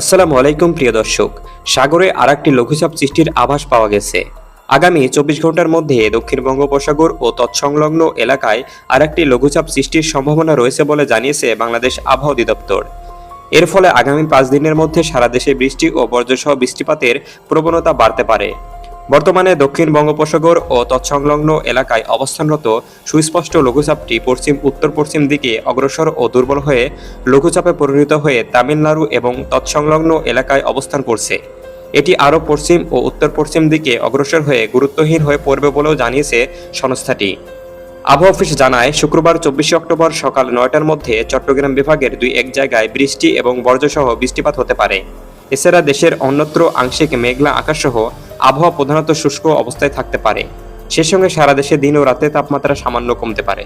আসসালামু আলাইকুম, প্রিয় দর্শক। সাগরে আর একটি লঘুচাপ সৃষ্টির আভাস পাওয়া গেছে। আগামী চব্বিশ ঘণ্টার মধ্যে দক্ষিণ বঙ্গোপসাগর ও তৎসংলগ্ন এলাকায় আর একটি লঘুচাপ সৃষ্টির সম্ভাবনা রয়েছে বলে জানিয়েছে বাংলাদেশ আবহাওয়া অধিদপ্তর। এর ফলে আগামী পাঁচ দিনের মধ্যে সারা দেশে বৃষ্টি ও বর্জ্যসহ বৃষ্টিপাতের প্রবণতা বাড়তে পারে। বর্তমানে দক্ষিণ বঙ্গোপসাগর ও তৎসংলগ্ন এলাকায় অবস্থানরত সুস্পষ্ট লঘুচাপটি পশ্চিম উত্তর পশ্চিম দিকে অগ্রসর ও দুর্বল হয়ে লঘুচাপে পরিণত হয়ে তামিলনাড়ু এবং তৎসংলগ্ন এলাকায় অবস্থান করছে। এটি আরও পশ্চিম ও উত্তর পশ্চিম দিকে অগ্রসর হয়ে গুরুত্বহীন হয়ে পড়বে বলেও জানিয়েছে সংস্থাটি। আবহাওয়া অফিস জানায়, শুক্রবার চব্বিশে অক্টোবর সকাল নয়টার মধ্যে চট্টগ্রাম বিভাগের দুই এক জায়গায় বৃষ্টি এবং বর্জ্যসহ বৃষ্টিপাত হতে পারে। এছাড়া দেশের অন্যত্র আংশিক মেঘলা আকাশসহ আবহাওয়া প্রধানত শুষ্ক অবস্থায় থাকতে পারে। সে সঙ্গে সারা দেশে দিন ও রাতে তাপমাত্রা সামান্য কমতে পারে।